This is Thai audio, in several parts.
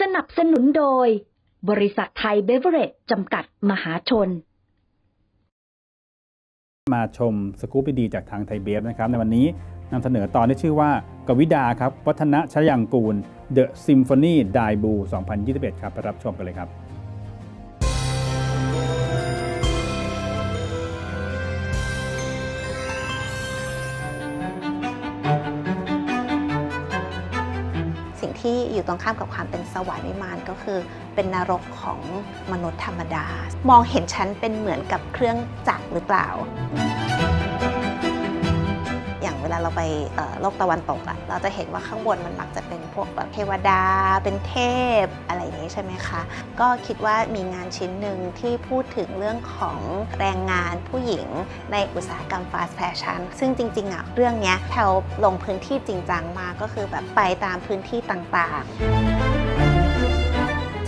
สนับสนุนโดย บริษัทไทยเบเวอร์เรจจำกัดมหาชน มาชมสกู๊ปดีๆจากทางไทยเบฟนะครับ ในวันนี้นำเสนอตอนที่ชื่อว่า กวิดาครับ วัฒนชยังกูล The Symphony d i b u 2021 ครับไปรับชมกันเลยครับ ที่อยู่ตรงข้ามกับความเป็นสวรรค์วิมานก็คือ เป็นนรกของมนุษย์ธรรมดา มองเห็นฉันเป็นเหมือนกับเครื่องจักรหรือเปล่า ลาเราไปโลกตะวันตกอะเราจะเห็นว่าข้างบนมันมักจะเป็นพวกแบบเทวดา เป็นเทพอะไรอย่างนี้ใช่ไหมคะ ก็คิดว่ามีงานชิ้นหนึ่งที่พูดถึงเรื่องของแรงงานผู้หญิงในอุตสาหกรรมฟาสต์แฟชั่นซึ่งจริง ๆอะเรื่องนี้แพลลงพื้นที่จริงจังมากก็คือแบบไปตามพื้นที่ต่างๆ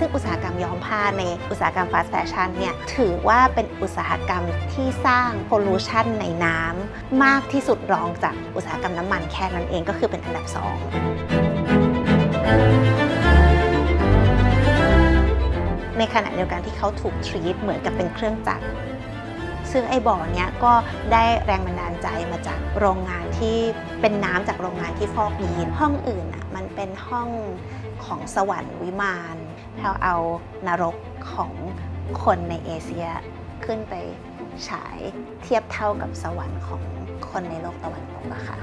ซึ่งอุตสาหกรรมย้อมผ้าในอุตสาหกรรมฟาสต์แฟชั่นเนี่ยถือว่าเป็นอุตสาหกรรมที่สร้างโพลูชันในน้ำมากที่สุดรองจากอุตสาหกรรมน้ำมันแค่นั้นเองก็คือเป็นอันดับสองในขณะเดียวกันที่เขาถูกทรีตเหมือนกับเป็นเครื่องจักรซึ่งไอ้บ่อเนี้ยก็ได้แรงบันดาลใจมาจากโรงงานที่เป็นน้ำจากโรงงานที่ฟอกยีนห้องอื่นอะมันเป็นห้องของสวรรค์วิมาน เราเอานรกของคนในเอเชียขึ้นไปฉายเทียบเท่ากับสวรรค์ของคนในโลกตะวันตกอะค่ะ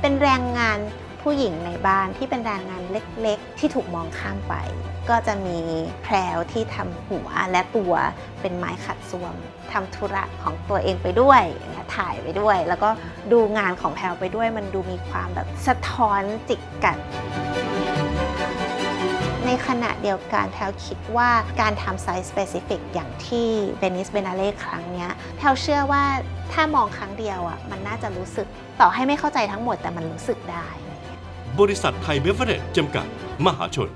เป็นแรงงาน ผู้หญิงในบ้านที่เป็นแรงงานเล็กๆ ที่ถูกมองข้ามไป ก็จะมีแพรวที่ทำหัวและตัวเป็นไม้ขัดสวมทำธุระของตัวเองไปด้วยถ่ายไปด้วย แล้วก็ดูงานของแพรวไปด้วย มันดูมีความแบบสะท้อนจิกกัดในขณะเดียวกันแพลคิดว่าการทำไซส์ specific อย่างที่เบนิสเบนาเล่ครั้งนี้แพลเชื่อว่าถ้ามองครั้งเดียวอะมันน่าจะรู้สึกต่อให้ไม่เข้าใจทั้งหมดแต่มันรู้สึกได้ บริษัทไทยเบเวอเรจจำกัด มหาชน